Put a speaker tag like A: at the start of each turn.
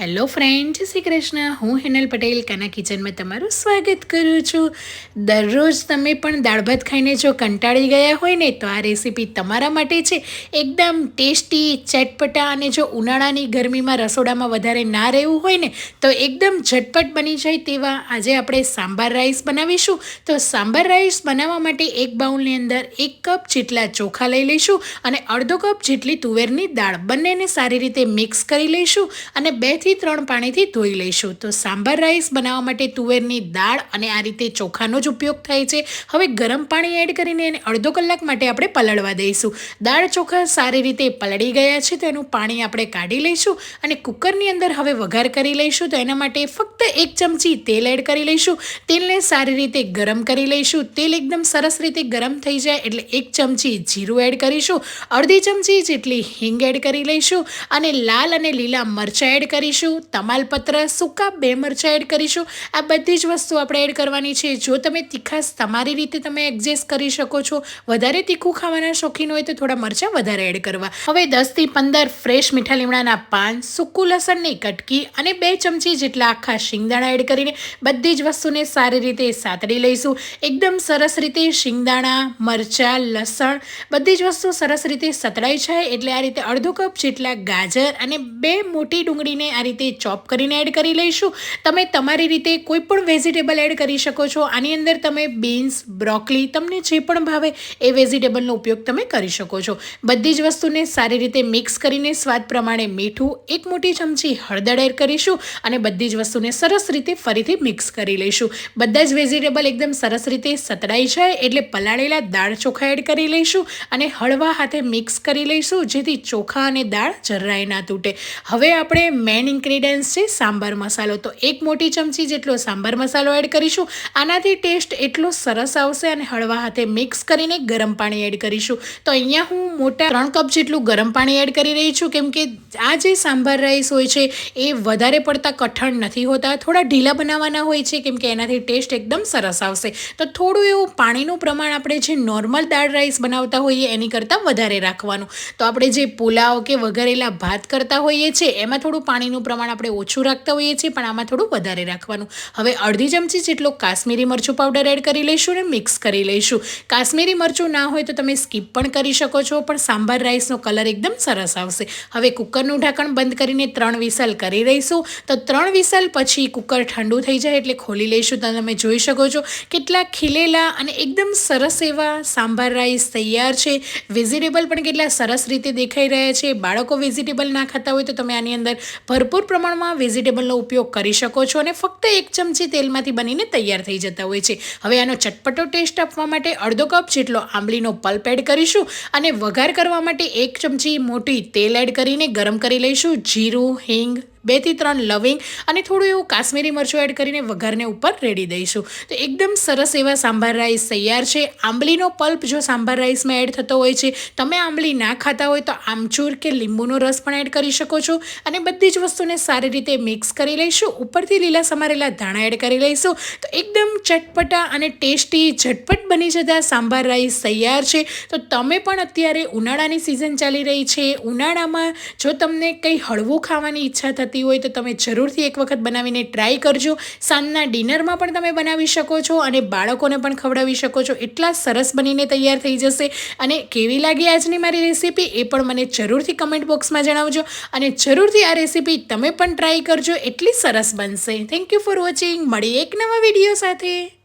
A: Hello friend Shri Krishna. હું હેનલ પટેલ, કાના કિચનમાં તમારું સ્વાગત કરું છું. દરરોજ તમે પણ દાળ ભાત ખાઈને જો કંટાળી ગયા હોય ને, તો આ રેસીપી તમારા માટે છે. એકદમ ટેસ્ટી, ચટપટા અને જો ઉનાળાની ગરમીમાં રસોડામાં વધારે ના રહેવું હોય ને, તો એકદમ ઝટપટ બની જાય તેવા આજે આપણે સાંભાર રાઈસ બનાવીશું. તો સાંભાર રાઈસ બનાવવા માટે એક બાઉલની અંદર એક કપ જેટલા ચોખા લઈ લઈશું અને અડધો કપ જેટલી તુવેરની દાળ બંનેને સારી રીતે મિક્સ કરી લઈશું અને બે થી ત્રણ પાણીથી ધોઈ લઈશું. તો સાંભાર રાઈસ બનાવવા માટે તુવેરની દાળ અને આ રીતે ચોખાનો જ ઉપયોગ થાય છે. હવે ગરમ પાણી એડ કરીને એને અડધો કલાક માટે આપણે પલળવા દઈશું. દાળ ચોખા સારી રીતે પલળી ગયા છે, તો એનું પાણી આપણે કાઢી લઈશું અને કુકરની અંદર હવે વઘાર કરી લઈશું, તો એના માટે ફક્ત એક ચમચી તેલ એડ કરી લઈશું. તેલને સારી રીતે ગરમ કરી લઈશું. તેલ એકદમ સરસ રીતે ગરમ થઈ જાય એટલે એક ચમચી જીરું એડ કરીશું. અડધી ચમચી જેટલી હિંગ એડ કરી લઈશું અને લાલ અને લીલા મરચાં એડ કરી કરીશું, તમાલપત્ર, સૂકા બે મરચાં એડ કરીશું. આ બધી જ વસ્તુ આપણે એડ કરવાની છે. જો તમે તીખાશ તમારી રીતે તમે એડજસ્ટ કરી શકો છો, વધારે તીખું ખાવાના શોખીન હોય તો થોડા મરચાં વધારે એડ કરવા. હવે દસથી પંદર ફ્રેશ મીઠા લીમડાના પાન, સૂકું લસણની કટકી અને બે ચમચી જેટલા આખા શિંગદાણા એડ કરીને બધી જ વસ્તુને સારી રીતે સાતડી લઈશું. એકદમ સરસ રીતે શિંગદાણા, મરચાં, લસણ બધી જ વસ્તુ સરસ રીતે સતળાઈ જાય એટલે આ રીતે અડધો કપ જેટલા ગાજર અને બે મોટી ડુંગળીને આ રીતે ચોપ કરીને એડ કરી લઈશું. તમે તમારી રીતે કોઈ પણ વેજીટેબલ એડ કરી શકો છો. આની અંદર તમે બીન્સ બ્રોકલી તમને જે પણ ભાવે એ વેજીટેબલનો ઉપયોગ તમે કરી શકો છો. બધી જ વસ્તુને સારી રીતે મિક્સ કરીને સ્વાદ પ્રમાણે મીઠું, એક મોટી ચમચી હળદર એડ કરીશું અને બધી જ વસ્તુને સરસ રીતે ફરીથી મિક્સ કરી લઈશું. બધા જ વેજીટેબલ એકદમ સરસ રીતે સતડાઈ જાય એટલે પલાળેલા દાળ ચોખા એડ કરી લઈશું અને હળવા હાથે મિક્સ કરી લઈશું જેથી ચોખા અને દાળ જરાય ના તૂટે. હવે આપણે મેન ઇન્ગ્રીડિયન્ટ્સ છે, સાંભાર મસાલો. તો એક મોટી ચમચી જેટલો સાંભાર મસાલો એડ કરીશું. આનાથી ટેસ્ટ એટલો સરસ આવશે અને હળવા હાથે મિક્સ કરીને ગરમ પાણી એડ કરીશું. તો અહીંયા હું મોટા ત્રણ કપ જેટલું ગરમ પાણી એડ કરી રહી છું. કેમ કે આ જે સાંભાર રાઈસ હોય છે, એ વધારે પડતા કઠણ નથી હોતા. થોડા ઢીલા બનાવવાના હોય છે, કેમ કે એનાથી ટેસ્ટ એકદમ સરસ આવશે. તો થોડું એવું પાણીનું પ્રમાણ આપણે જે નોર્મલ દાળ રાઈસ બનાવતા હોઈએ, એની કરતાં વધારે રાખવાનું. તો આપણે જે પુલાવ કે વઘારેલા ભાત કરતા હોઈએ છીએ એમાં થોડું પાણીનું મરચું પ્રમાણ આપણે ઓછું રાખતા હોઈએ છીએ, પણ આમાં થોડું વધારે રાખવાનું. હવે અડધી ચમચી જેટલો કાશ્મીરી મરચું પાવડર એડ કરી લઈશું અને મિક્સ કરી લઈશું. કાશ્મીરી મરચું ના હોય તો તમે સ્કીપ પણ કરી શકો છો, પણ સાંભાર રાઈસનો કલર એકદમ સરસ આવશે. હવે કુકરનું ઢાંકણ બંધ કરીને ત્રણ વિસલ કરી રહીશું તો ત્રણ વિસલ પછી કુકર ઠંડુ થઈ જાય એટલે ખોલી લઈશું. તો તમે જોઈ શકો છો કેટલા ખીલેલા અને એકદમ સરસ એવા સાંભાર રાઈસ તૈયાર છે. વેજીટેબલ પણ કેટલા સરસ રીતે દેખાઈ રહ્યા છે. બાળકો વેજીટેબલ ના ખાતા હોય તો તમે આની અંદર ભરપૂર ભરપૂર પ્રમાણમાં વેજીટેબલનો ઉપયોગ કરી શકો છો અને ફક્ત એક ચમચી તેલમાંથી બનીને તૈયાર થઈ જતા હોય છે. હવે આનો ચટપટો ટેસ્ટ આપવા માટે અડધો કપ જેટલો આંબલીનો પલ્પ એડ કરીશું અને વઘાર કરવા માટે એક ચમચી મોટી તેલ એડ કરીને ગરમ કરી લઈશું. જીરું, હિંગ બેથી ત્રણ લવિંગ અને થોડું એવું કાશ્મીરી મરચું એડ કરીને વઘારને ઉપર રેડી દઈશું. તો એકદમ સરસ એવા સાંભાર રાઈસ તૈયાર છે. આંબલીનો પલ્પ જો સાંભાર રાઈસમાં એડ થતો હોય છે, તમે આંબલી ના ખાતા હોય તો આમચૂર કે લીંબુનો રસ પણ એડ કરી શકો છો. અને બધી જ વસ્તુને સારી રીતે મિક્સ કરી લઈશું. ઉપરથી લીલા સમારેલા ધાણા એડ કરી લઈશું. તો એકદમ ચટપટા અને ટેસ્ટી ઝટપટ બની જતા સાંભાર રાઈસ તૈયાર છે. તો તમે પણ અત્યારે ઉનાળાની સિઝન ચાલી રહી છે. ઉનાળામાં જો તમને કંઈ હળવું ખાવાની ઈચ્છા થતી હોય તો તમે જરૂરથી એક વખત બનાવીને ટ્રાય કરજો. સાંજના ડિનરમાં પણ તમે બનાવી શકો છો અને બાળકોને પણ ખવડાવી શકો છો. એટલા સરસ બનીને તૈયાર થઈ જશે. અને કેવી લાગી આજની મારી રેસીપી એ પણ મને જરૂરથી કમેન્ટ બોક્સમાં જણાવજો. અને જરૂરથી આ રેસીપી તમે પણ ટ્રાય કરજો. એટલી સરસ બનશે. થેન્ક યુ ફોર વોચિંગ મળી એક નવા વીડિયો સાથે.